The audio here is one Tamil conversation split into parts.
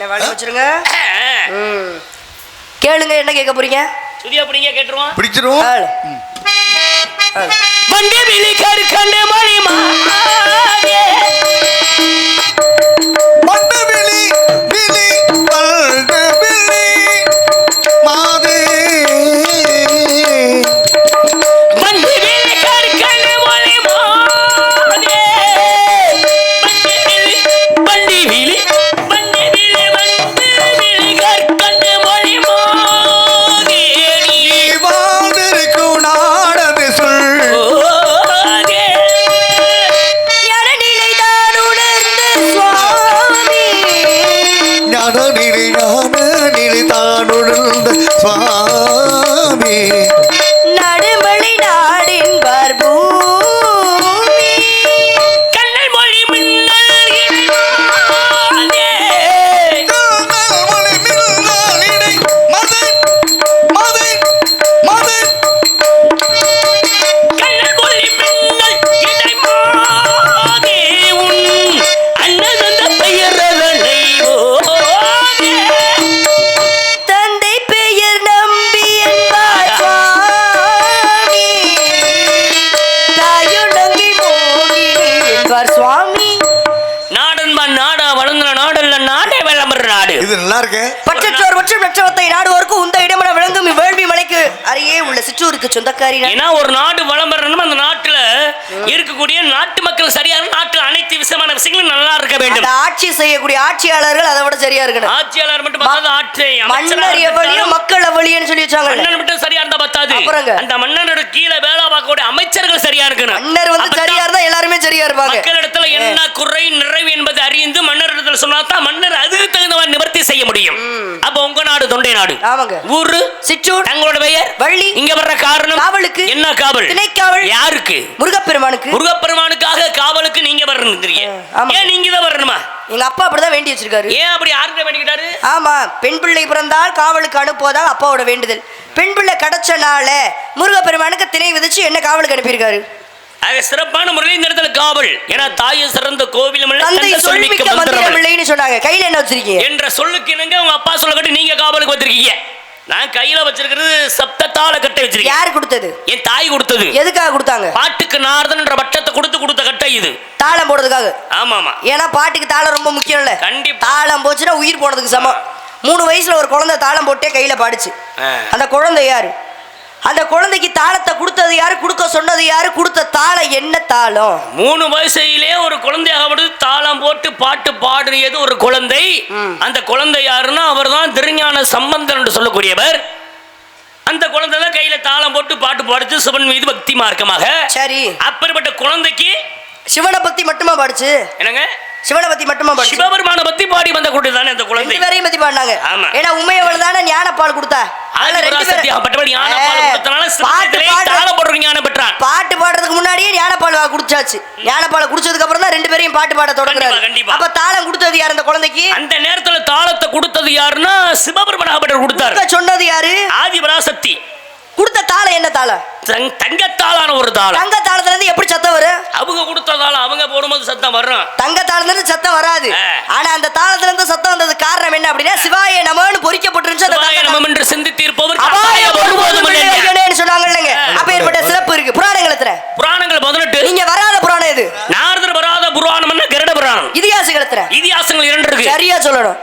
என்ன வேலை வச்சிருங்க. கேளுங்க என்ன கேட்க போறீங்க? சுதியா பிடிங்க கேட்டுருவோம். கேளு. வண்டி விழி கருக்கண்டு மணி மாதே இருக்கு பற்றற்றோர் மற்றும் பெற்றவத்தை நாடுவோருக்கு உந்த இடமென விளங்கும் இவ்வேள்வி மலைக்கு அருகே உள்ள சிற்றூருக்கு சொந்தக்காரி. ஏன்னா ஒரு நாடு வளம் வரணும் அந்த நாட்டுல இருக்கக்கூடிய நாட்டு மக்கள் சரியான நாட்டுல அனைத்து விதமான விஷயங்களும் நல்லா இருக்க அந்த வேண்டும் ஆட்சி செய்யக்கூடிய ஆட்சியாளர்கள் அதை விட சரியா இருக்கணும் ஆட்சியாளர் மட்டும் மன்னர் எவ்வளியோ. மக்கள் எவ்வளியன்னு சொல்லி வச்சாங்க மட்டும் சரியா இருந்தா பத்தாது? அந்த மன்னனோட கீழே வேலை பார்க்கக்கூடிய அமைச்சர்கள் சரியா இருக்கணும். மன்னர் வந்து சரியா இருந்தா எல்லாருமே சரியா இருப்பாங்க. மக்களிடத்துல என்ன குறை நிறைவு என்பதை அறிந்து மன்னரிடத்துல சொன்னா தான் மன்னர் அதுக்கு தகுந்த மாதிரி நிவர்த்தி செய்ய முடியும். அப்ப உங்க நாடு தொண்டை நாடு. ஆமாங்க. ஊரு சிற்றூர் தங்களோட பெயர்? வள்ளி இங்க வர்ற காரணம்? காவலுக்கு என்ன காவல்? திணைக்காவல் யாருக்கு? முருகப்பெருமானுக்கு. முருகப்பெருமானுக்காக காவலுக்கு நீங்க வரணுங்கிறீங்க. ஏன் நீங்க தான் வரணுமா? எங்க அப்பா அப்படிதான் வேண்டி வச்சிருக்காரு. ஏன் அப்படி யாருக்கிட்ட வேண்டிக்கிட்டாரு? ஆமா பெண் பிள்ளை பிறந்தால் காவலுக்கு அனுப்புவதால் அப்பாவோட வேண்டுதல். பெண் பிள்ளை கிடைச்சனால முருகப்பெருமானுக்கு திணை விதிச்சு என்ன காவலுக்கு அனுப்பியிருக்காரு? அது சிறப்பான முறையில் இந்த இடத்துல காவல். ஏன்னா தாயை சிறந்த கோவிலும் இல்ல, தந்தை சொல்மிக்க மந்திரம் இல்ல. இல்லைன்னு சொன்னாங்க. கையில என்ன வச்சிருக்கீங்க? என்ற சொல்லுக்கு இணங்க உங்க அப்பா சொல்ல கட்டி நீங்க காவலுக்கு வந்திருக்கீங்க நான் கையில வச்சிருக்கிறது சப்தத்தால கட்டை வச்சிருக்கேன். யார் கொடுத்தது? என் தாய் கொடுத்தது. எதுக்காக கொடுத்தாங்க? பாட்டுக்கு நாரதன்ற வட்டத்தை கொடுத்து கொடுத்த கட்டை இது. தாளம் போடுறதுக்காக? ஆமா ஆமா ஏன்னா பாட்டுக்கு தாளம் ரொம்ப முக்கியம்ல. கண்டிப்பா. தாளம் போச்சுன்னா உயிர் போனதுக்கு சமம். மூணு வயசுல ஒரு குழந்தை தாளம் போட்டே கையில பாடுச்சு. அந்த குழந்தை யாரு? அந்த குழந்தைக்கு தாளத்தை கொடுத்தது யாரு? கொடுக்க சொன்னது யாரு? கொடுத்த தாளம் என்ன தாளம்? மூணு வயசுலயே ஒரு குழந்தையாக தாளம் போட்டு பாட்டு பாடியது ஒரு குழந்தை. அந்த குழந்தை யாருன்னா அவர் தான் திருஞான சம்பந்தன் என்று சொல்லக்கூடியவர். அந்த குழந்தை தான் கையில தாளம் போட்டு பாட்டு பாடுச்சு சிவன் மீது பக்தி மார்க்கமாக. சரி. அப்படிப்பட்ட குழந்தைக்கு சிவனை பத்தி மட்டுமா பாடுச்சு? என்னங்க? சிவனை பத்தி மட்டுமா சிவபெருமான பத்தி பாடி வந்த குழந்தை தானே அந்த குழந்தை? பேரையும் பத்தி பாடினாங்க. ஏன்னா உமையவள் தானே ஞானப்பால் கொடுத்தா. பாட்டு பாடுறதுக்கு முன்னாடியே ஞானப்பால் குடிச்சாச்சு. ஞானப்பால் குடிச்சதுக்கு அப்புறம் தான் ரெண்டு பேரையும் பாட்டு பாட தொடங்குறாரு. அப்ப தாளம் கொடுத்தது யார் அந்த குழந்தைக்கு? அந்த நேரத்துல தாளத்தை கொடுத்தது யாருன்னா சிவபெருமனாகப்பட்டவர் கொடுத்தார். சொன்னது யாரு? ஆதிபராசக்தி கொடுத்த தாளம் என்ன தாளம் தங்- தங்கத்தாலான ஒரு தாளம் தங்க தாளத்துல இருந்து எப்படி சத்தம் வரும்? அவங்க கொடுத்த தாளம் அவங்க போடும்போது சத்தம் வரும் தங்க தாளத்துல இருந்து சத்தம் வராது. ஆனா அந்த தாளத்துல இருந்து சத்தம் வந்தது காரணம் என்ன அப்படின்னா சிவாய நமன்னு பொறிக்கப்பட்டிருந்துச்சு அந்த தங்க நமம் என்று சிந்தித்தீர்ப்பவர் அபாய. ஒருபோதும் சொன்னாங்க இல்லைங்க. அப்ப ஏற்பட்ட சிறப்பு இருக்கு. புராணங்களத்துல புராணங்கள் பதினெட்டு. நீங்க வராத புராணம் இது நாரதர் வராத புராணம்னா கருட புராணம். இதிகாசங்களத்துல இதிகாசங்கள் இரண்டு இருக்கு. சரியா சொல்லணும்.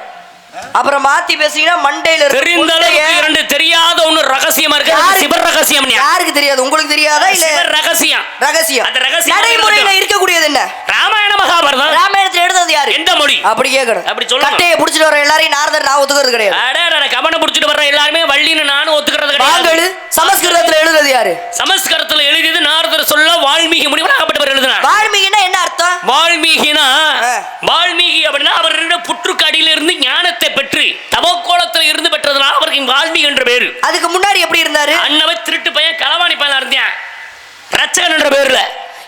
அப்புறம் மாத்தி பேசிங்கன்னா மண்டையில தெரிந்த இரண்டு தெரியாத ஒண்ணு ரகசியமா இருக்கு. அது யாருக்கு- சிவ ரகசியம் யாருக்கு தெரியாது? உங்களுக்கு தெரியாதா இல்ல? ரகசியம். ரகசியம். அந்த ரகசியம் நடைமுறையில. இருக்கக்கூடியது என்ன? ராமாயண மகாபாரதம். ராமாயணத்துல எழுதுறது யாரு? எந்த மொழி? அப்படி கேட்கணும் அப்படி சொல்லணும். கட்டையை புடிச்சிட்டு வர எல்லாரையும் நாரதர் நான் ஒத்துக்கிறது கிடையாது. அட கவனம் புடிச்சிட்டு வர்ற எல்லாருமே வள்ளின்னு நானும் ஒத்துக்கிறது கிடையாது. சமஸ்கிருதத்துல எழுதுறது யாரு? சமஸ்கிருதத்துல எழுதியது நாரதர் சொல்ல வால்மீகி முடிவு ஆகப்பட்டவர் எழுதினார் வால்மீகின்னா என்ன அர்த்தம் வால்மீகினா ஆ. வால்மீகி அப்படின்னா அவருடைய புற்றுக்கடியில இருந்து ஞானத்தை பெற்று தவக்கோலத்துல இருந்து பெற்றதுனால அவருக்கு வால்மீகி என்ற பேரு அதுக்கு முன்னாடி எப்படி இருந்தாரு அண்ணவை திருட்டு பையன் களவாணி பையன் இருந்தேன் ரச்சகன் என்ற பேர்ல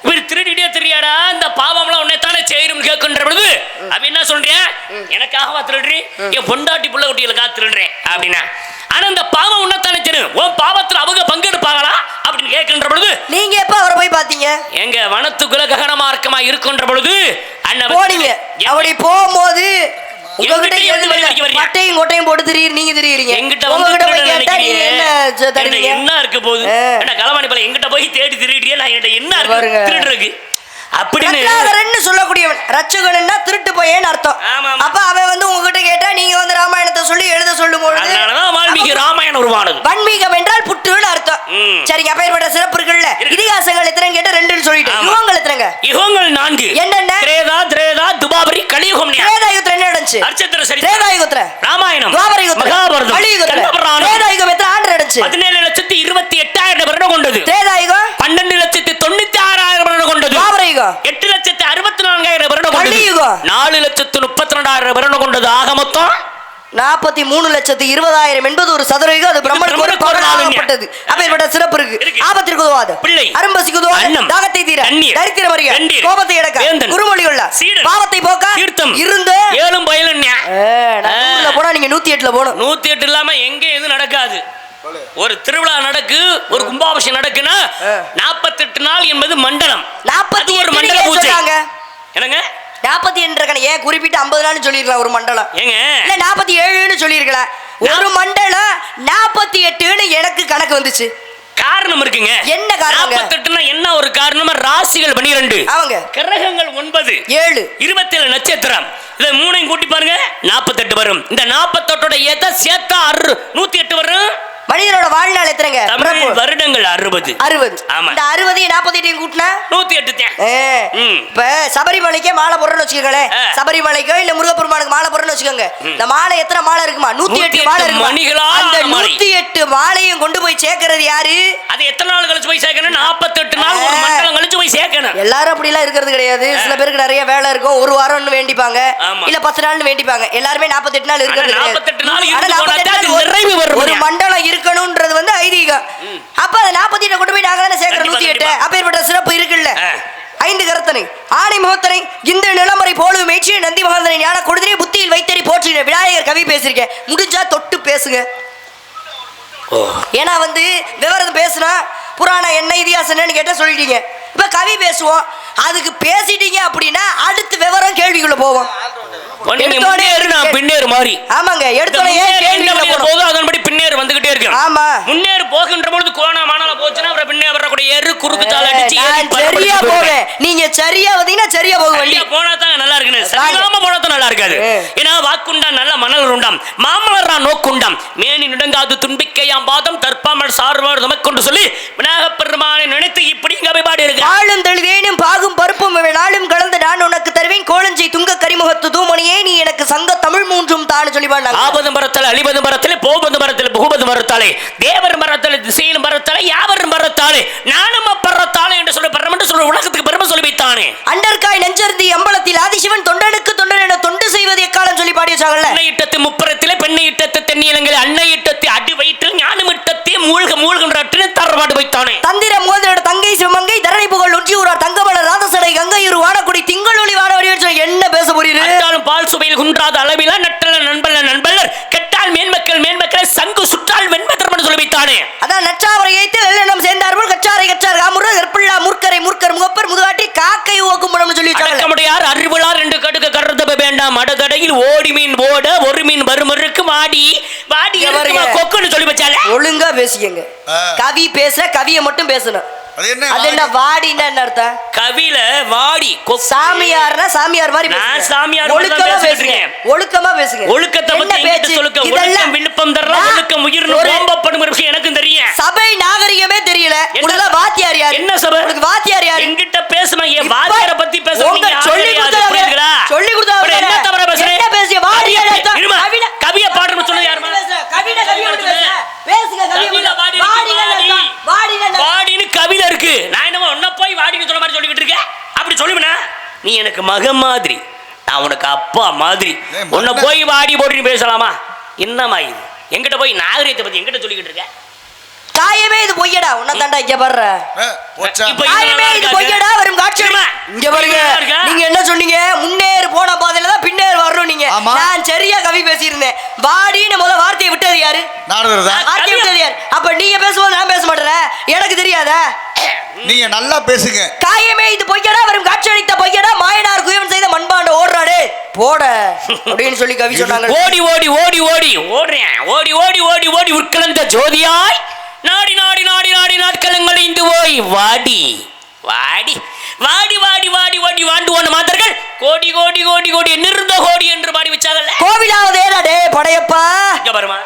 இவர் திருடிட்டே தெரியாடா இந்த பாவம்லாம் உன்னை தானே செய்யணும் கேட்கின்ற பொழுது அப்ப என்ன சொல்றேன் எனக்காகவா திருடுறீ என் பொண்டாட்டி புள்ள குட்டிகளுக்காக திருடுறேன் அப்படின்னா. ஆனா இந்த பாவம் உன்னைத்தானே தெரியும். உன் பாவத்துல அவங்க பங்கெடுப்பாங்களா அப்படின்னு கேட்கின்ற பொழுது நீங்க எப்ப அவரை போய் பாத்தீங்க எங்க வனத்துக்குள்ள ககனமார்க்கமா இருக்கின்ற பொழுது அண்ணன் போனீங்க. அப்படி போகும்போது? பட்டையும் கொட்டையும் போட்டு திரியிரு நீங்க திரியிறீங்க. எங்கிட்ட உங்ககிட்ட போய் கேட்டா நீங்க? என்ன தருவீங்க? என்ன இருக்க போகுது? களவாணி பழம் எங்கிட்ட போய் தேடி திருடியே நான் என்ன. இருக்கு? அப்படின்னு ரத்னாகரன்னு சொல்லக்கூடியவன். ரட்சகன்னா திருட்டு போயேன்னு அர்த்தம். அப்ப அவன் வந்து உங்ககிட்ட கேட்டா நீங்க வந்து ராமாயணத்தை சொல்லி எழுத சொல்லும் பொழுது வால்மீகி ராமாயணம் உருவானது. வன்மீகம் என்றால் புற்றுன்னு அர்த்தம். சரிங்க அப்பேற்பட்ட சிறப்பு இருக்குல்ல? இருக்கு. இதிகாசங்கள் எத்தனை கேட்டு ரெண்டுன்னு சொல்லிட்டு. யுகங்கள் எத்தனைங்க? யுகங்கள் நான்கு. என்னென்ன? திரேதா திரேதா துபாபரி கலியுகம் திரேதாயுகத்துல என்ன நடந்துச்சு? அர்ச்சத்திர சரி திரேதாயுகத்துல. ராமாயணம். துவாபரயுகத்துல. மகாபாரதம். கலியுகத்துல. கண்டபுராணம் திரேதாயுகம் எத்தனை ஆண்டு நடந்துச்சு? பதினேழு லட்சத்தி இருபத்தி எட்டாயிரம் வருடம் கொண்டது. திரேதாயுகம்? பன்னெண்டு லட்சத்தி தொண்ணூத்தி வருடம் எட்டு லட்சத்தி அறுபத்தி நான்காயிரம் வருடம் கலியுகம். நாலு லட்சத்து முப்பத்தி ரெண்டாயிரம் வருடம் கொண்டது ஆக மொத்தம்? நாற்பத்தி மூணு லட்சத்தி இருபதாயிரம் என்பது ஒரு சதுரயுகம் அது பிரம்மனுக்கு ஒரு அப்பேற்பட்ட சிறப்பு இருக்கு. ஆபத்திற்கு உதவாது. பிள்ளை. அரும்பசிக்கு உதவாது. தாகத்தை தீர. தரித்திரம் அறிய. கோபத்தை வேந்தன். குருமொழி உள்ள. பாவத்தை போக்க. தீர்த்தம். இருந்து. ஏழும் பயலும் போனா நீங்க நூத்தி எட்டுல போகணும். நூத்தி எட்டு இல்லாம எங்க எதுவும் நடக்காது. ஒரு திருவிழா நடக்கு ஒரு கும்பாபிஷேகம் நடக்குன்னா. நாற்பத்தெட்டு நாள் என்பது மண்டலம். நாற்பத்தி ஒரு எட்டு மண்டல பூஜை. என்னங்க? நாற்பத்தி எட்டு ஏன் குறிப்பிட்டு ஐம்பது நாள் சொல்லிருக்கலாம் ஒரு மண்டலம். ஏங்க? இல்ல நாற்பத்தி ஏழுன்னு சொல்லிருக்கலாம் ஒரு மண்டலம் நாற்பத்தி எட்டுன்னு எனக்கு கணக்கு வந்துச்சு. காரணம் இருக்குங்க. என்ன காரணங்க? நாற்பத்தெட்டுனா என்ன ஒரு காரணமா ராசிகள் பனிரெண்டு. அவங்க கிரகங்கள் ஒன்பது. ஏழு. இருபத்தேழு நட்சத்திரம். இதை மூணையும் கூட்டி பாருங்க. நாற்பத்தெட்டு வரும். இந்த நாற்பத்தெட்டோட எதை சேர்த்தா அறு நூத்தி எட்டு வரும்? மனிதனோட வாழ்நாள் எத்தனைங்க தமிழ். வருடங்கள் அறுபது அறுபது ஆமா. இந்த அறுபதையும் நாற்பத்தி எட்டையும் கூட்டினா நூத்தி எட்டு. இப்ப சபரிமலைக்கே மாலை போடுறோம்னு வச்சுக்கோங்களேன். சபரிமலைக்கோ இல்ல முருகப்பெருமானுக்கு மாலை போடுறோம்னு வச்சுக்கோங்க இந்த மாலை எத்தனை மாலை இருக்குமா நூத்தி எட்டு 108 மாலை மணிகளான அந்த. நூத்தி எட்டு மாலையும் கொண்டு போய் சேர்க்கறது யாரு அது எத்தனை நாள் கழிச்சு போய் சேர்க்கணும் நாள் ஒரு ஆ. மண்டலம் கழிச்சு போய் சேர்க்கணும் எல்லாரும் அப்படிலாம் இருக்கிறது கிடையாது சில பேருக்கு நிறைய வேலை இருக்கும் ஒரு வாரம்னு வேண்டிப்பாங்க. இல்ல பத்து நாள்னு வேண்டிப்பாங்க எல்லாருமே நாள் இருக்கிறது கிடையாது. 48 நாள் ஆனா இருந்து 48 போனா தான் நாள் அது ஒரு-? மண்டலம் இருக்கணும்ன்றது வந்து ஐதீகம். அப்ப அந்த நாற்பத்தி எட்டை கொண்டு போய் நாங்க தானே சேர்க்கிறோம் நூத்தி எட்டு. அப்பேற்பட்ட சிறப்பு இருக்குல்ல. ஐந்து கரத்தனை. ஆணை முகத்தனை இந்த நிலமறை போலும் மேய்ச்சி நந்தி மகாந்தனை ஞான கொடுதிரை புத்தியில் வைத்தறி போற்றுகிற விநாயகர் கவி பேசியிருக்கேன் முடிஞ்சா தொட்டு பேசுங்க. ஏன்னா வந்து விவரம் பேசுனா புராணம் என்ன இதிகாசம் என்னன்னு கேட்டா சொல்லிட்டீங்க. இப்ப கவி பேசுவோம். அதுக்கு பேசிட்டீங்க அப்படின்னா அடுத்து விவரம் கேள்விக்குள்ள போவோம் பின்னேறு மாதிரி ஆமாங்க எடுத்தோடனே போகணும் போதோ அதன்படி பின்னேறு வந்துகிட்டே இருக்கு ஆமா. முன்னேறு போகின்ற பொழுது கோணா மானால போச்சுன்னா அப்புறம் பின்னே வரக்கூடிய குறுக்கு அடிச்சு ஏறி பரபரத்து சரியா. போவேன். நீங்க சரியா வந்தீங்கன்னா சரியா போகும் வண்டி. போனா தாங்க நல்லா இருக்குன்னு. சரியாம போனா தான் நல்லா இருக்காது. ஏன்னா வாக்குண்டாம் நல்ல மணல் உண்டாம். மாமலரா நோக்குண்டாம். மேனி நுடங்காது துன்பிக்கையாம் பாதம் தற்பாமல் சார்வார் நமக்கொண்டு சொல்லி விநாயகப் பெருமானை நினைத்து இப்படி இங்க போய் பாடி இருக்கு ஆளும் தெளிவேனும் பாகும் பருப்பும் நாளும் கலந்து நான் உனக்கு தருவேன். கோலஞ்சை துங்க கரிமுகத்து தூமணியே நீ எனக்கு சங்க தமிழ் மூன்றும் தான் சொல்லி ஆபது மரத்தல அழிபது மரத்தல போபது மரத்தல புகுபது மரத்தாலே தேவர் மரத்தல திசையிலும் மரத்தாலே யாவர் மரத்தாலே நானும் அப்பறத்தாலே என்று சொல்லி பரம் என்று சொல்லி உலகத்துக்கு பெருமை சொல்லி வைத்தானே அண்டர்காய் நெஞ்சருந்தி அம்பலத்தில் ஆதிசிவன் தொண்டனுக்கு தொண்டன் என தொண்டு செய்வது எக்காலம் சொல்லி பாடி வச்சாங்கல்ல? அன்னை இட்டத்து முப்புறத்திலே பெண்ணை இட்டத்து தென்னியலங்களில் அன்னை இட்டத்து அடி வயிற்றில் ஞானம் இட்டத்தே மூழ்க மூழ்கின்ற தரபாடு வைத்தானே. தந்திர சங்கு சுற்றால் வெண்பதரம் என்று சொல்லி வைத்தானே அதான் நச்சாவரை ஏய்த்து எல்லாம் சேர்ந்தார்கள் கச்சாரை கச்சார் காமுரு கற்பிள்ளா மூர்க்கரை மூர்க்கர் முகப்பர் முதுகாட்டி காக்கை ஓக்கும் படம்னு சொல்லி அடக்கமுடையார் அறிவுளார் ரெண்டு கடுக்க கருதப்ப வேண்டாம். அடதடையில் ஓடி மீன் ஓட ஒரு மீன் வருமருக்கு வாடி வாடி இருக்குமா. கொக்குன்னு சொல்லி வச்சாலே? ஒழுங்கா பேசிக்கங்க. கவி பேச கவியை மட்டும் பேசணும். அது என்ன அது என்ன வாடின்னா என்ன அர்த்தம்? கவில வாடி கொக்கு. சாமியார்னா சாமியார் மாதிரி நான் பேசுங்க. சாமியார் மாதிரி தான் ஒழுக்கமா பேசிட்டு பேசுங்க. இருக்கேன். ஒழுக்கமா பேசுங்க. ஒழுக்கத்தை என்ன பத்தி என்கிட்ட பேச்சு? சொல்லுங்க. இதெல்லாம் ஒழுக்கம் விழுப்பம் தர்ற நான் ஒழுக்கம் உயிர்னு ஒரு ஓம்பப்படும் விஷயம் எனக்கும் தெரியும். சபை நாகரிகமே தெரியல. உங்களுக்கு வாத்தியார் யாரு? என்ன சபை? உங்களுக்கு வாத்தியார் யாரு? என்கிட்ட பேசுமா என் இப்ப வாத்தியார பத்தி பேச சொல்லி கொடுத்தா? சொல்லி கொடுத்தா என்ன தவறா வாடி கவியை- யாருமா? கவிதை கவிதை பேசுங்க. கவிதை வாடின்னா கவிதை இருக்கு. நான் என்னமோ போய் வாடின்னு மாதிரி சொல்லிக்கிட்டு இருக்கேன். அப்படி சொல்லுவேனா நீ எனக்கு மகன் மாதிரி. நான் உனக்கு அப்பா மாதிரி. உன்னை. போய் வாடி போட்டுன்னு பேசலாமா? என்னம்மா இது? எங்கிட்ட போய் நாகரிகத்தை பத்தி எங்கிட்ட சொல்லிக்கிட்டு இருக்க? காயமே இது பொய்யடா. உன்ன தாண்டா இங்க காயமே இது. பொய்யடா. வரும் காட்சி. இங்க பாருங்க? நீங்க என்ன சொன்னீங்க? முன்னேறு போன பாதையில தான் பின்னேறு. நான் சரியா கவி பேசியிருந்தேன். வாடின்னு முத வார்த்தையை விட்டது யாரு? வார்த்தையை விட்டது யாரு? அப்ப நீங்க பேசும்போது நான் பேச மாட்டேன்? எனக்கு தெரியாதா? நீங்க நல்லா பேசுங்க. காயமே இது பொய்யடா வரும் காட்சி அளித்த பொய்யடா மாயனார் குயவன் செய்த மண்பாண்ட ஓடுறாடே. போட அப்படின்னு சொல்லி கவி சொன்னாங்க. ஓடி ஓடி ஓடி ஓடி. ஓடுறேன். ஓடி ஓடி ஓடி ஓடி உட்கலந்த ஜோதியாய் நாடி நாடி நாடி நாடி நாட்களங்கள் இந்து போய். வாடி வாடி. வாடி வாடி வாடி வாடி வாண்டு போன மாந்தர்கள் கோடி கோடி கோடி கோடி நிருந்த கோடி என்று பாடி வச்சாங்கல்ல கோவிலாவதே டே படையப்பா? இங்க பாருமா.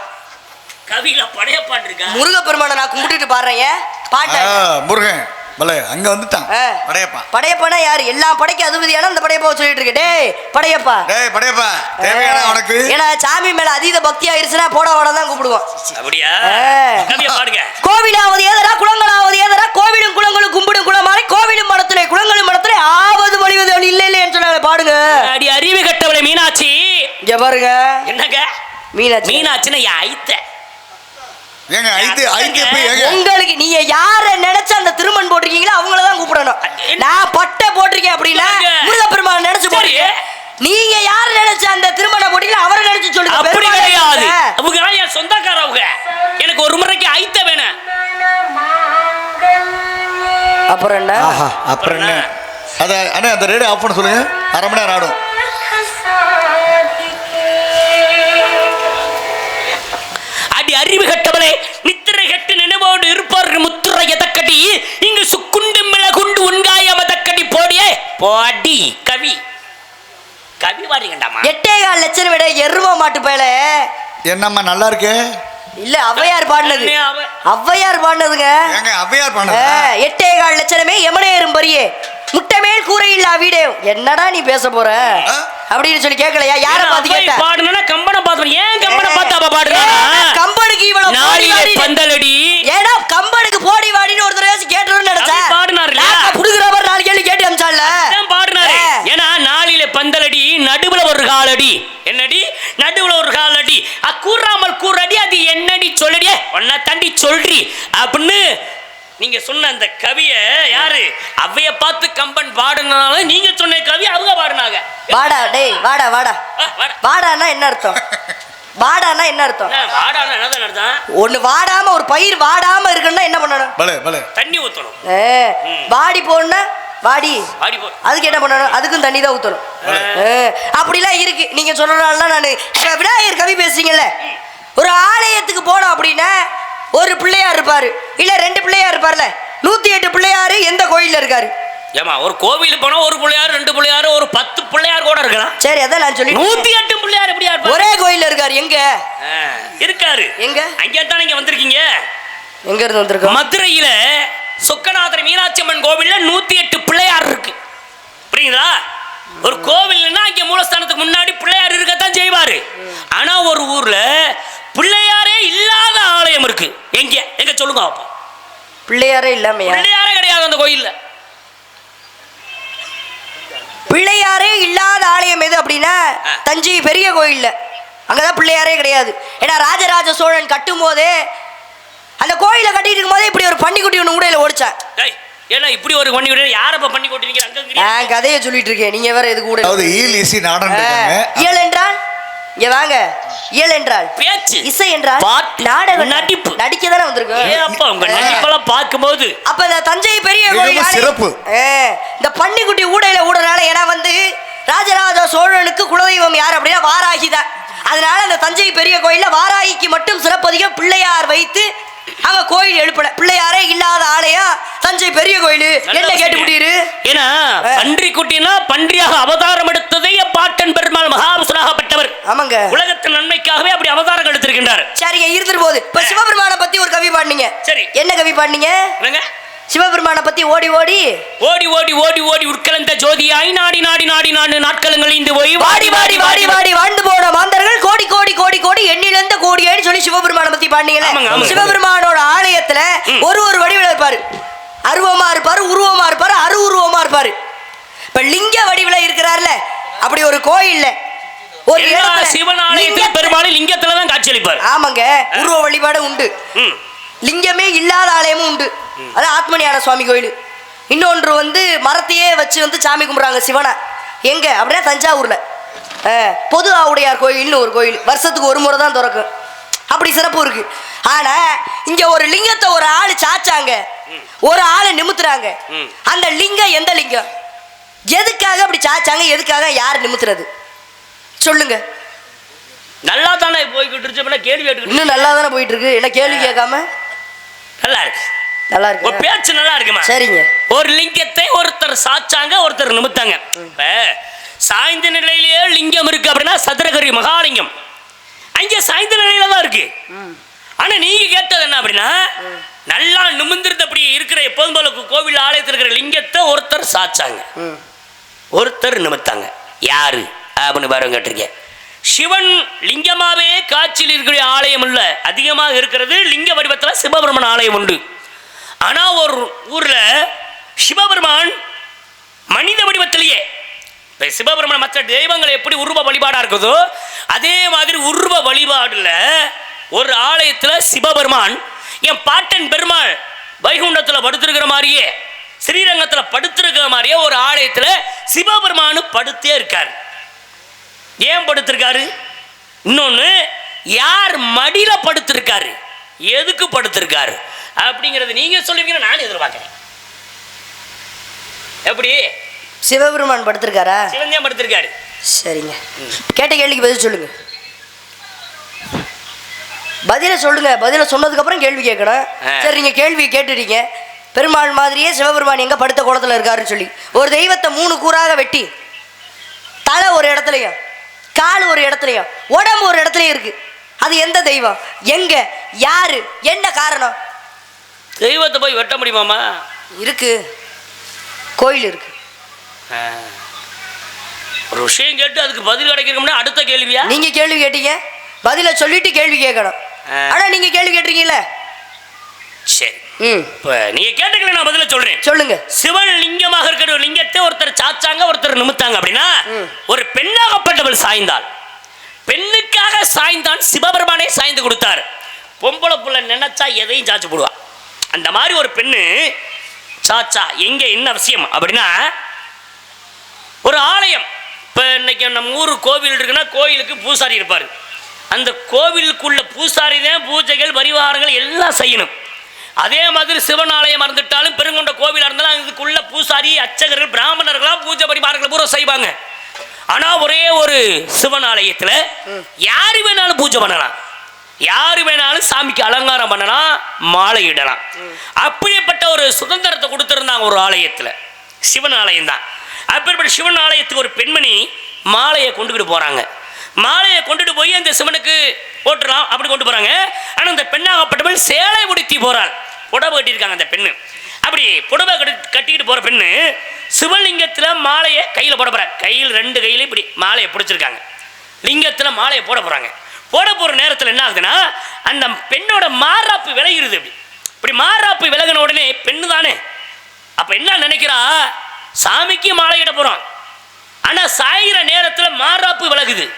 கவியில படையப்பாட்டு இருக்கா? முருகப்பெருமானை நான் கும்பிட்டுட்டு பாடுறேன் பாட்டை. முருகன். பலே அங்க வந்துட்டான். படையப்பா. படையப்பானா யாரு? எல்லா படைக்கு அதிபதியான அந்த படையப்பாவை சொல்லிட்டு இருக்கு. டேய் படையப்பா. டேய் படையப்பா தேவையான உனக்கு? ஏன்னா சாமி மேல அதீத பக்தி ஆயிருச்சுன்னா போட வாட தான் கூப்பிடுவோம் அப்படியா? பாடுங்க. கோவிலாவது ஏதரா குளங்களாவது ஏதரா கோவிலும் குளங்களும் கும்பிடும் குளமாறி கோவிலும் மடத்திலே குளங்களும் மடத்திலே ஆவது வழிவது இல்ல இல்லைன்னு சொன்னாங்க. பாடுங்க. அடி அறிவு கட்டவளை மீனாட்சி. இங்க பாருங்க. என்னங்க? மீனாட்சி. மீனாட்சின்னா ஐத்த. ஏங்க ஐத்து ஐத்து எப்ப ஏங்க? உங்களுக்கு நீங்க யார நினைச்சு அந்த திருமண் போட்டிருக்கீங்களோ அவங்கள தான் கூப்பிடணும். நான் பட்டை போட்டிருக்கேன் அப்படின்னா சொல்லுங்க. முருகப்பெருமான் நினைச்சு. போறீங்க நீங்க யார நினைச்சு அந்த திருமண போட்டீங்களோ அவரை நினைச்சு சொல்லுங்க. அப்படி பெருமாளை கிடையாது. அவங்க எல்லாம் என் சொந்தக்காரவங்க. எனக்கு ஒரு முறைக்கு ஐத்த வேணும் அப்புறம் என்ன? அப்புறம் என்ன? அத அண்ணே அந்த ரேடியோ ஆஃப் பண்ண சொல்லுங்க. அரை மணி நேரம் ஆடும் அடி அறிவு போடி கவி. கவி வாடிங்கண்டாமா எட்டே கால் லட்சம் விட எரும மாட்டு பயல. என்னம்மா நல்லா இருக்கே? இல்ல ஔவையார் பாடினது. அண்ணே, அவ- ஔவையார் பாடினதுங்க. ஏங்க அவ்வையார் பண்ணதா எட்டே கால் லட்சணமே எமனேறும் பரியே முட்டை மேல் கூரை இல்லா வீடே. என்னடா நீ பேச போற? அப்படின்னு சொல்லி கேட்கலையா? யார பார்த்து கேட்ட? பாடுனா கம்பனை பார்த்து ஏன் கம்பனை பார்த்து அவ பாடுறா? கம்பனுக்கு இவ்வளவு போடி நாளிலே பந்தலடி. ஏடா கம்பனுக்கு போடி வாடின்னு ஒரு தடவை கேட்டோம்னு நினைச்சேன் கவி பாடினாருல்ல? நாக்க புடுங்குற மாதிரி நாலு கேள்வி கேட்டு அமிச்சால தான் பாடினாரு ஏன்னா நாளிலே பந்தலடி நடுவுல ஒரு காலடி என்னடி நடுவுல ஒரு காலடி அக்கூறாமல் கூறடி அது என்னடி சொல்லடியே ஒன்ன தாண்டி சொல்றி அப்படின்னு நீங்க சொன்ன அந்த கவிய யாரு? அவைய பார்த்து கம்பன் பாடுனனால நீங்க சொன்ன கவி அவங்க பாடுனாங்க. வாடா டேய் வாடா வாடா. ஆ, வாடா. வாடான்னா என்ன அர்த்தம்? வாடான்னா என்ன அர்த்தம்? என்ன, வாடான்னா என்னதான் அர்த்தம்? ஒண்ணு வாடாம ஒரு பயிர் வாடாம இருக்குன்னா என்ன பண்ணணும்? பலே பலே. தண்ணி ஊத்தணும். ஏ, வாடி போடணும்னா வாடி. வாடி போ. அதுக்கு என்ன பண்ணணும்? அதுக்கும் தண்ணி தான் ஊத்தணும். ஏ, அப்படிலாம் இருக்கு. நீங்க சொல்றதுனால நான். இப்ப விநாயகர் கவி பேசுறீங்கல்ல? ஒரு ஆலயத்துக்கு போனோம் அப்படின்னா ஒரு பிள்ளையார் இருப்பாரு. இல்ல ரெண்டு பிள்ளையார் இருப்பார்ல. நூத்தி எட்டு பிள்ளையாரு எந்த கோயில்ல இருக்காரு? ஏமா ஒரு கோவிலுக்கு போனா ஒரு பிள்ளையார் ரெண்டு பிள்ளையார் ஒரு பத்து பிள்ளையார் கூட இருக்கலாம். சரி அதான் நான் சொல்லி நூத்தி எட்டு பிள்ளையார் எப்படியா? ஒரே கோயில்ல இருக்காரு. எங்க? இருக்காரு. எங்க? அங்கே தானே இங்க வந்திருக்கீங்க? எங்க இருந்து வந்திருக்கோம்? மதுரையில சொக்கநாதர் மீனாட்சி அம்மன் கோவில்ல நூத்தி எட்டு பிள்ளையார் இருக்கு. புரியுங்களா ஒரு கோவில்னா அங்க மூலஸ்தானத்துக்கு முன்னாடி பிள்ளையார் இருக்கத்தான் செய்வாரு. ஆனா ஒரு ஊர்ல பிள்ளையாரே இல்லாத ஆலயம் இருக்கு. எங்க? எங்க சொல்லுங்க அப்பா. பிள்ளையாரே இல்லாமையா? பிள்ளையாரே கிடையாது அந்த கோயில்ல. பிள்ளையாரே இல்லாத ஆலயம் எது அப்படின்னா. தஞ்சை பெரிய கோயில்ல. அங்கதான் பிள்ளையாரே கிடையாது. ஏன்னா ராஜராஜ சோழன் கட்டும் போதே அந்த கோயிலை கட்டிட்டு இருக்கும் போதே இப்படி ஒரு பன்னிக்குட்டி ஒன்று ஊடையில ஓடிச்சான். டேய் ஏன்னா இப்படி ஒரு பண்ணி விட யாரப்ப பண்ணி கொட்டிருக்கீங்க அங்க இருக்கிறீங்க? நான் கதையை சொல்லிட்டு இருக்கேன். நீங்க வேற எதுக்கு கூட அதாவது ஈல் நாடன் இங்க வாங்க இயல் என்றால் பேச்சு இசை என்றால் பாட்டு, நாடகம் நடிப்பு. நடிக்க தானே வந்திருக்கோம் ஏ அப்பா உங்க நடிப்பெல்லாம் பார்க்கும்போது அப்ப இந்த தஞ்சை பெரிய கோயில்? சிறப்பு. இந்த பன்னிக்குட்டி ஊடையில ஊடனால ஏன்னா வந்து ராஜராஜ சோழனுக்கு குலதெய்வம் யார் அப்படின்னா வாராகி தான் அதனால அந்த தஞ்சை பெரிய கோயில்ல வாராகிக்கு மட்டும் சிறப்பதிகம் பிள்ளையார் வைத்து அங்க கோயில் எழுப்பல. பிள்ளையாரே இல்லாத ஆலயம் தஞ்சை பெரிய கோயில். என்ன கேட்டுக்கிட்டீரு? ஏன்னா பன்றி குட்டினா பன்றியாக அவதாரம் எடுத்ததை பாட்டன் பெருமாள் மகாபுசனாகப்பட்டவர் ஆமாங்க. உலகத்தின் நன்மைக்காகவே அப்படி அவதாரம் எடுத்திருக்கின்றார். சரிங்க இருந்துட்டு போகுது. இப்ப சிவபெருமானை பத்தி ஒரு கவி பாடினீங்க. சரி. என்ன கவி பாடினீங்க? சிவபெருமானை பத்தி ஓடி ஓடி. ஓடி ஓடி ஓடி ஓடி உட்கலந்த ஜோதியாய் நாடி நாடி நாடி நாடு நாட்களுங்கள் இந்து போய் வாடி வாடி வாடி வாடி வாழ்ந்து போன மாந்தர்கள் கோடி கோடி கோடி கோடி எண்ணிலிருந்த கோடியேன்னு சொல்லி சிவபெருமானை ஆமாங்க. சிவபெருமானோட ஆலயத்துல ஒரு ஒரு வடிவில் இருப்பாரு. அருவமா இருப்பாரு உருவமா இருப்பாரு அரு உருவமா இருப்பாரு. இப்ப லிங்க வடிவில இருக்கிறார்ல அப்படி ஒரு கோயில்ல ஒரு எல்லா இடத்துல சிவன் ஆலயத்தில் லிங்கத்தை- பெருமாள் லிங்கத்துல தான் காட்சியளிப்பார். ஆமாங்க உருவ வழிபாடு உண்டு. லிங்கமே இல்லாத ஆலயமும் உண்டு. அது ஆத்மஞான சுவாமி கோயில். இன்னொன்று வந்து மரத்தையே வச்சு வந்து சாமி கும்பிட்றாங்க சிவனை. எங்க? அப்படின்னா தஞ்சாவூர்ல. பொது ஆவுடையார் கோயில்னு ஒரு கோயில். வருஷத்துக்கு ஒரு முறை தான் திறக்கும். அப்படி சிறப்பு இருக்கு. ஆனா இங்க ஒரு லிங்கத்தை ஒரு ஆளு சாச்சாங்க. ஒரு ஆளை நிமித்துறாங்க. அந்த லிங்கம் எந்த லிங்கம்? எதுக்காக அப்படி சாச்சாங்க? எதுக்காக யார் நிமித்துறது? சொல்லுங்க. நல்லா தானே போய்கிட்டு இருந்துச்சு கேள்வி இன்னும் நல்லா தானே போயிட்டு இருக்கு? என்ன கேள்வி கேட்காம? நல்லா இருக்கு. நல்லா இருக்கு. பேச்சு நல்லா இருக்குமா? சரிங்க. ஒரு லிங்கத்தை ஒருத்தர் சாச்சாங்க ஒருத்தர் நிமித்தாங்க. இப்ப சாய்ந்த நிலையிலேயே லிங்கம் இருக்கு அப்படின்னா சதுரகரி மகாலிங்கம். அங்கே சாய்ந்த நிலையில தான் இருக்கு. ஆனா நீங்க கேட்டது என்ன அப்படின்னா நல்லா நிமிந்திருந்த அப்படி இருக்கிற எப்போதும் போல கோவில் ஆலயத்தில் இருக்கிற லிங்கத்தை ஒருத்தர் சாச்சாங்க. ஒருத்தர் நிமித்தாங்க யாரு? அப்படின்னு பாருங்க கேட்டிருக்கீங்க சிவன் லிங்கமாவே காட்சியில் இருக்கிற ஆலயம் இல்ல. அதிகமாக இருக்கிறது லிங்க வடிவத்தில் சிவபெருமன் ஆலயம் உண்டு. ஆனா ஒரு ஊர்ல சிவபெருமான் இப்போ சிவபெருமான் மற்ற தெய்வங்கள் எப்படி உருவ வழிபாடாக இருக்குதோ அதே மாதிரி உருவ வழிபாடுல ஒரு ஆலயத்துல சிவபெருமான் என் பாட்டன் பெருமாள் வைகுண்டத்தில் படுத்திருக்கிற மாதிரியே ஸ்ரீரங்கத்துல படுத்திருக்கிற மாதிரியே ஒரு ஆலயத்துல சிவபெருமானு படுத்தே இருக்கார். ஏன் படுத்திருக்காரு? இன்னொன்னு யார் மடியில் படுத்திருக்காரு? எதுக்கு படுத்திருக்காரு? அப்படிங்கிறது நீங்க சொல்லுவீங்க நான் எதிர்பார்க்குறேன். எப்படி? சிவபெருமான் படுத்திருக்காரா? சிவன் தான் படுத்திருக்காரு. சரிங்க. கேட்ட கேள்விக்கு பதில் சொல்லுங்க. பதில சொல்லுங்க. பதில சொன்னதுக்கு அப்புறம் கேள்வி கேட்கணும். சரி நீங்க கேள்வி கேட்டுட்டீங்க. பெருமாள் மாதிரியே சிவபெருமான் எங்க படுத்த குளத்துல இருக்காருன்னு சொல்லி. ஒரு தெய்வத்தை மூணு கூறாக வெட்டி. தலை ஒரு இடத்துலயும் கால் ஒரு இடத்துலயும் உடம்பு ஒரு இடத்துலயும் இருக்கு. அது எந்த தெய்வம்? எங்க? யாரு? என்ன காரணம்? தெய்வத்தை போய் வெட்ட முடியுமாமா இருக்கு. கோயில் இருக்கு. ஒரு விஷயம் கேட்டு அதுக்கு பதில் கிடைக்கிறோம்னா அடுத்த கேள்வியா? நீங்க கேள்வி கேட்டீங்க. பதில சொல்லிட்டு கேள்வி கேட்கணும். ஆனா நீங்க கேள்வி கேட்டிருக்கீங்களே சரி. இப்ப நீங்க கேட்டுக்கல நான் பதில சொல்றேன். சொல்லுங்க. சிவன் லிங்கமாக இருக்கிற லிங்கத்தை ஒருத்தர் சாச்சாங்க ஒருத்தர் நிமித்தாங்க அப்படின்னா. ஒரு பெண்ணாகப்பட்டவள் சாய்ந்தாள். பெண்ணுக்காக சாய்ந்தான் சிவபெருமானே சாய்ந்து கொடுத்தார். பொம்பளை புள்ள நினைச்சா எதையும் சாச்சு போடுவா. அந்த மாதிரி ஒரு பெண்ணு சாச்சா எங்க என்ன அவசியம் அப்படின்னா இன்னைக்கு நம்ம ஊர் கோவில் இருக்குன்னா கோயிலுக்கு பூசாரி இருப்பார். அந்த கோவிலுக்குள்ள பூசாரி தான் பூஜைகள் பரிவாரங்கள் எல்லாம் செய்யணும். அதே மாதிரி சிவன் ஆலயம் இருந்துட்டாலும் பெருங்கொண்ட கோவிலாக இருந்தாலும் அதுக்குள்ள பூசாரி அச்சகர்கள் பிராமணர்களாம் பூஜை பரிவாரங்கள் பூரா செய்வாங்க. ஆனா ஒரே ஒரு சிவன் ஆலயத்துல யாரு வேணாலும் பூஜை பண்ணலாம். யாரு வேணாலும் சாமிக்கு அலங்காரம் பண்ணலாம் மாலை இடலாம். அப்படிப்பட்ட ஒரு சுதந்திரத்தை கொடுத்துருந்தாங்க ஒரு ஆலயத்துல. சிவன் ஆலயம் தான். அப்பேற்பட்ட சிவன் ஆலயத்துக்கு ஒரு பெண்மணி மாலையை கொண்டுகிட்டு போகிறாங்க மாலையை கொண்டுட்டு போய் அந்த சிவனுக்கு போட்டுடலாம் அப்படி கொண்டு போகிறாங்க ஆனால் அந்த பெண்ணாகப்பட்டவள் சேலை உடுத்தி போகிறாள் புடவை கட்டியிருக்காங்க அந்த பெண்ணு. அப்படி புடவை கட்டி கட்டிக்கிட்டு போகிற பெண்ணு சிவலிங்கத்தில் மாலையை கையில் போட போகிறாங்க கையில் ரெண்டு கையில இப்படி மாலையை பிடிச்சிருக்காங்க. லிங்கத்தில் மாலையை போட போகிறாங்க போட போகிற நேரத்தில் என்ன ஆகுதுன்னா அந்த பெண்ணோட மாறாப்பு விலகிடுது அப்படி. இப்படி மாறாப்பு விலகின உடனே பெண்ணு தானே அப்போ என்ன நினைக்கிறா? சாமிக்கு மாலையிட போறோம் ஆனா சாயிற நேரத்தில் மாறாப்பு விலகுது.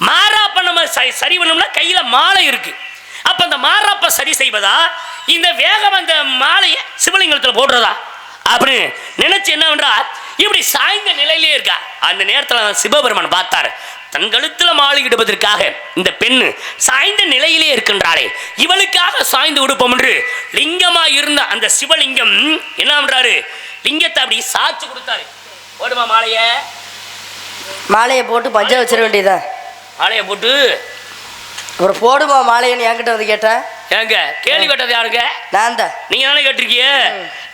மாறாப்ப நம்ம ச- சரி பண்ணோம்னா கையில மாலை இருக்கு. அப்ப அந்த மாறாப்ப சரி செய்வதா? இந்த வேகம் அந்த மாலையை சிவலிங்கத்தில் போடுறதா? அப்படின்னு நினைச்சு என்ன பண்றா? இப்படி சாய்ந்த நிலையிலே இருக்கா. அந்த நேரத்தில் சிவபெருமான் பார்த்தாரு. தன் கழுத்தில் மாலை இந்த பெண்ணு சாய்ந்த நிலையிலே இருக்கின்றாளே. இவளுக்காக சாய்ந்து கொடுப்போம் என்று லிங்கமாக இருந்த அந்த சிவலிங்கம் என்ன பண்றாரு? லிங்கத்தை அப்படி சாச்சு கொடுத்தாரு. போடுமா மாலைய? மாலையை போட்டு பஞ்ச வச்சிட வேண்டியதா மாலையை போட்டு. ஒரு போடுமா மாலைன்னு என்கிட்ட வந்து கேட்டேன் ஏங்க கேள்வி கேட்டது யாருங்க? நான் தான். நீங்க தானே கேட்டிருக்கீங்க?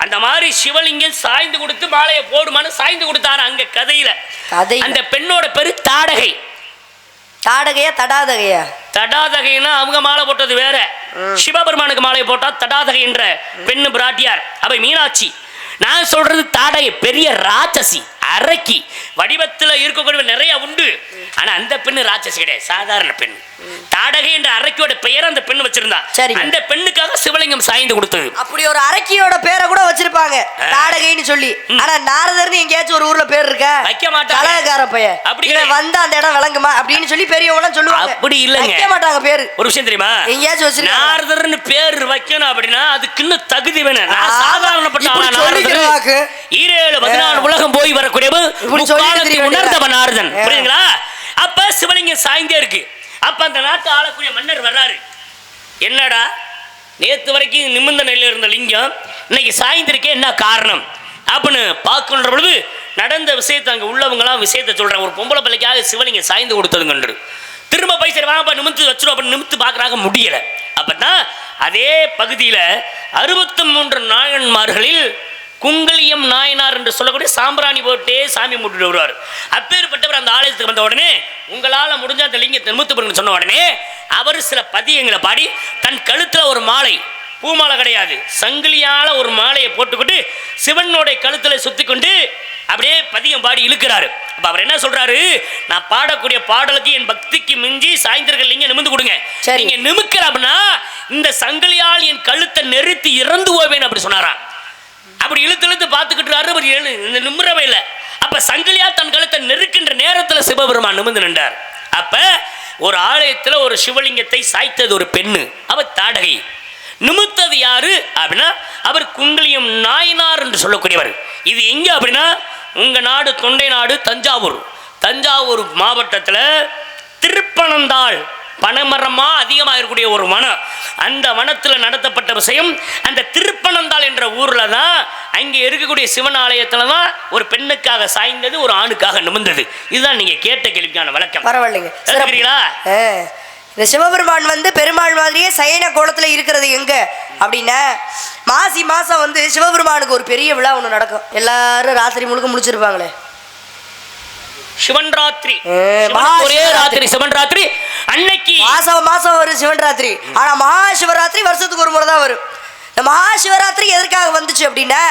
அந்த மாதிரி சிவலிங்கம் சாய்ந்து கொடுத்து மாலையை போடுமான்னு சாய்ந்து கொடுத்தாரு அங்க கதையில? கதை அந்த பெண்ணோட பேரு தாடகை. தாடகையா தடாதகையா? தடாதகைன்னா அவங்க மாலை போட்டது வேற. சிவபெருமானுக்கு மாலை போட்டா தடாதகை என்ற பெண்ணு பிராட்டியார். அவை மீனாட்சி நான் சொல்றது தாடகை பெரிய ராட்சசி. அரக்கி. வடிவத்துல இருக்கக்கூடிய நிறைய உண்டு. ஆனா அந்த பெண்ணு ராட்சசி கிடையாது. சாதாரண பெண். தாடகை என்ற அரக்கியோட பெயர் அந்த பெண்ணு வச்சிருந்தா. சரிங்க. அந்த பெண்ணுக்காக சிவலிங்கம் சாய்ந்து கொடுத்தது. அப்படி ஒரு அரக்கியோட பேரை கூட வச்சிருப்பாங்க. தாடகைன்னு சொல்லி. ஆனா நாரதர்னு எங்கேயாச்சும் ஒரு ஊர்ல பேர் இருக்கா? வைக்க மாட்டாங்க. கலகக்கார பையன். அப்படி. வந்தா அந்த இடம் விளங்குமா அப்படின்னு சொல்லி பெரியவங்க சொல்லுவாங்க. அப்படி இல்லைங்க. வைக்க மாட்டாங்க பேரு. ஒரு விஷயம் தெரியுமா? எங்கேயாச்சும் வச்சிருக்காங்க. நாரதர்னு பேர் வைக்கணும் அப்படின்னா அதுக்குன்னு தகுதி வேணும். சாதாரணப்பட்ட ஈரேழு பதினாலு உலகம் போய் வரக்கூடியவு உணர்ந்தவன் நாரதன். புரியுதுங்களா? அப்ப சிவலிங்கம் சாய்ந்தே இருக்கு. அப்ப அந்த நாட்டு ஆளக்கூடிய மன்னர் வர்றாரு. என்னடா? நேத்து வரைக்கும் நிமிர்ந்த நிலையில இருந்த லிங்கம் இன்னைக்கு சாய்ந்திருக்கே என்ன காரணம்? அப்படின்னு பார்க்கின்ற பொழுது நடந்த விஷயத்தை அங்கே உள்ளவங்களாம் விஷயத்தை சொல்கிறாங்க ஒரு பொம்பளை பிள்ளைக்காக சிவலிங்க சாய்ந்து கொடுத்ததுங்கன்று திரும்ப போய் சரி வாங்கப்பா நிமித்து வச்சிரும் அப்படின்னு நிமித்து பார்க்குறாங்க முடியலை. அப்போ அதே பகுதியில் அறுபத்தி மூன்று நாயன்மார்களில் குங்கலியம் நாயனார் என்று சொல்லக்கூடிய சாம்பிராணி போட்டே சாமி முட்டிட்டு வருவார். அப்பேற்பட்டவர் அந்த ஆலயத்துக்கு வந்த உடனே உங்களால் முடிஞ்ச அந்த லிங்கத்தை பண்ணுங்க சொன்ன உடனே அவர் சில பதியங்களை பாடி தன் கழுத்தில் ஒரு மாலை பூமாலை கிடையாது சங்கிலியால ஒரு மாலையை போட்டுக்கிட்டு சிவனுடைய கழுத்துல சுத்தி கொண்டு அப்படியே பதியம் பாடி இழுக்கிறாரு. அப்ப அவர் என்ன சொல்றாரு? நான் பாடக்கூடிய பாடலுக்கு என் பக்திக்கு மிஞ்சி சாய்ந்தர்கள் நீங்க நிமிந்து கொடுங்க. நீங்க நிமிக்கல அப்படின்னா இந்த சங்கிலியால் என் கழுத்தை நெருத்தி இறந்து போவேன் அப்படி சொன்னாராம். அப்படி இழுத்து இழுத்து பார்த்துக்கிட்டு அவர் எழு இந்த நிமிரவே இல்லை. அப்போ சங்கிலியா தன் கழுத்தை நெருக்கின்ற நேரத்தில் சிவபெருமான் நிமிர்ந்து நின்றார். அப்போ ஒரு ஆலயத்தில் ஒரு சிவலிங்கத்தை சாய்த்தது ஒரு பெண்ணு. அவ தாடகை. நிமித்தது யாரு அப்படின்னா அவர் குங்கிலியம் நாயனார் என்று சொல்லக்கூடியவர். இது எங்கே அப்படின்னா உங்கள் நாடு தொண்டை நாடு தஞ்சாவூர். தஞ்சாவூர் மாவட்டத்தில் திருப்பனந்தாள் பனைமரமா அதிகமாக இருக்கக்கூடிய ஒரு வனம். அந்த வனத்தில் நடத்தப்பட்ட விஷயம் அந்த திருப்பனந்தாள் என்ற ஊரில் தான் அங்கே இருக்கக்கூடிய சிவன் ஆலயத்தில் தான் ஒரு பெண்ணுக்காக சாய்ந்தது ஒரு ஆணுக்காக நிமிர்ந்தது. இதுதான் நீங்கள் கேட்ட கேள்விக்கான விளக்கம். பரவாயில்லைங்க. ஆ. இந்த சிவபெருமான் வந்து பெருமாள் மாதிரியே சயன கோலத்துல இருக்கிறது எங்க? அப்படின்னா மாசி மாசம் வந்து சிவபெருமானுக்கு ஒரு பெரிய விழா ஒன்று நடக்கும். எல்லாரும் ராத்திரி முழுக்க முடிச்சிருப்பாங்களே சிவன் ராத்திரி ஒரே. ராத்திரி சிவன் ராத்திரி அன்னைக்கு. மாசம் மாசம் வரும் சிவன் ராத்திரி ஆனா மகா சிவராத்திரி வருஷத்துக்கு ஒரு முறை தான் வரும். இந்த மகா சிவராத்திரி எதற்காக வந்துச்சு அப்படின்னா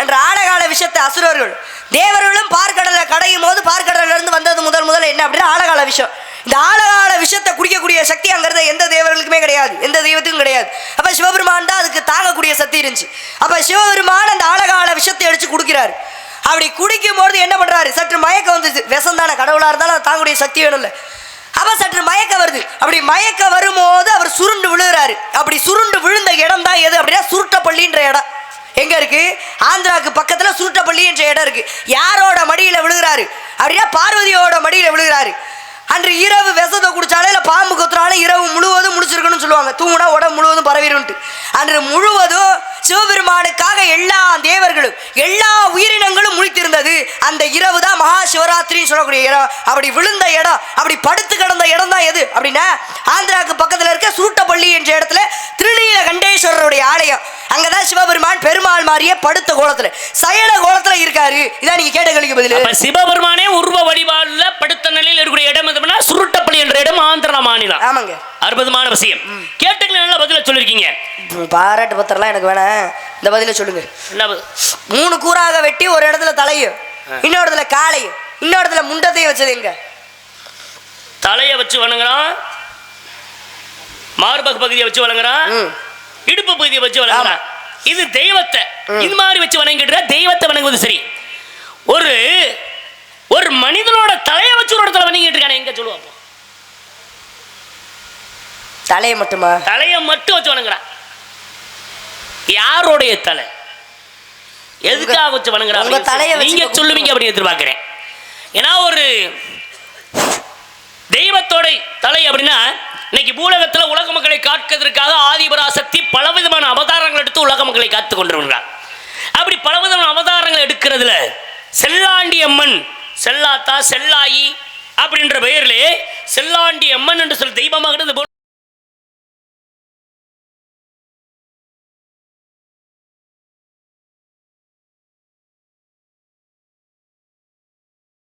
அன்று ஆழகால விஷயத்தை அசுரர்கள் தேவர்களும் பார்க்கடலை கடையும் போது பார்க்கடல்ல இருந்து வந்தது முதல் முதல்ல என்ன அப்படின்னா ஆழகால விஷயம் இந்த ஆழகால விஷயத்தை குடிக்கக்கூடிய சக்தி அங்க இருந்த எந்த தேவர்களுக்குமே கிடையாது. எந்த தெய்வத்துக்கும் கிடையாது. அப்ப சிவபெருமான் தான் அதுக்கு தாங்கக்கூடிய சக்தி இருந்துச்சு. அப்ப சிவபெருமான் அந்த ஆழகால விஷயத்தை அடிச்சு குடிக்கிறாரு. அப்படி குடிக்கும் பொழுது என்ன பண்றாரு? சற்று மயக்கம் வந்துச்சு. விஷம் தானே கடவுளா இருந்தாலும் தாங்குடைய தாங்கக்கூடிய சக்தி வேணும்ல. அப்ப சற்று மயக்கம் வருது. அப்படி மயக்கம் வரும்போது அவர் சுருண்டு விழுகிறாரு. அப்படி சுருண்டு விழுந்த இடம் தான் எது அப்படின்னா சுருட்டப்பள்ளின்ற இடம். எங்க இருக்கு? ஆந்திராவுக்கு பக்கத்துல சுருட்டப்பள்ளி என்ற இடம் இருக்கு. யாரோட மடியில விழுகிறாரு? அப்படின்னா பார்வதியோட மடியில விழுகிறாரு. அன்று இரவு விஷத்தை குடிச்சாலே இல்லை பாம்பு கொத்துனாலும் இரவு முழுவதும் முடிச்சிருக்கணும்னு சொல்லுவாங்க. தூங்குனா உடம்பு முழுவதும் பரவிடும்ட்டு அன்று முழுவதும் சிவபெருமானுக்காக எல்லா தேவர்களும் எல்லா உயிரினங்களும் முழித்திருந்தது அந்த இரவு தான் மகா சொல்லக்கூடிய இடம் அப்படி விழுந்த இடம் அப்படி படுத்து கிடந்த இடம் தான் எது? அப்படின்னா ஆந்திராவுக்கு பக்கத்தில் இருக்க சுருட்டப்பள்ளி என்ற இடத்துல திருநீல கண்டேஸ்வரருடைய ஆலயம். அங்கதான் சிவபெருமான் பெருமாள் மாதிரியே படுத்த கோலத்துல சயன கோலத்துல இருக்காரு. இதான் நீங்க கேட்ட கேள்விக்கு பதில். சிவபெருமானே உருவ வழிபாடுல படுத்த நிலையில் இருக்கிற இடம் எதுனா சுருட்டப்பள்ளி என்ற இடம் ஆந்திர மாநிலம். ஆமாங்க. அற்புதமான விஷயம். கேட்டுங்க நல்ல பதில சொல்லிருக்கீங்க. பாராட்டு பத்திரம்லாம் எனக்கு வேணாம் இந்த பதில சொல்லுங்க? மூணு கூறாக வெட்டி ஒரு இடத்துல தலையும் இன்னொரு இடத்துல காலையும் இன்னொரு இடத்துல முண்டத்தையும் வச்சது எங்க? தலைய வச்சு வணங்குறான் மார்பக பகுதியை வச்சு வணங்குறான். இடுப்பு பகுதியை வச்சு வணங்குறான். இது தெய்வத்தை. இது மாதிரி வச்சு வணங்கிட்டு தெய்வத்தை வணங்குவது சரி. ஒரு ஒரு மனிதனோட தலையை வச்சு ஒரு இடத்துல வணங்கிட்டு இருக்கானே எங்க சொல்லுவாப்போ தலையை மட்டுமா? தலையை மட்டும் வச்சு வணங்குறான் யாருடைய தலை? எதுக்காக வச்சு வணங்குறான் உங்க தலையை நீங்க. சொல்லுவீங்க அப்படின்னு எதிர்பார்க்கிறேன். ஏன்னா ஒரு தெய்வத்தோட தலை அப்படின்னா இன்னைக்கு பூலகத்துல உலக மக்களை காக்கிறதுக்காக ஆதிபராசக்தி பலவிதமான அவதாரங்கள் எடுத்து உலக மக்களை காத்து கொண்டிருக்கிறார். அப்படி பலவிதமான அவதாரங்கள் எடுக்கிறதுல செல்லாண்டி அம்மன் செல்லாத்தா செல்லாயி அப்படின்ற பெயரிலே செல்லாண்டி அம்மன் என்று சொல்லி தெய்வமாக இருந்து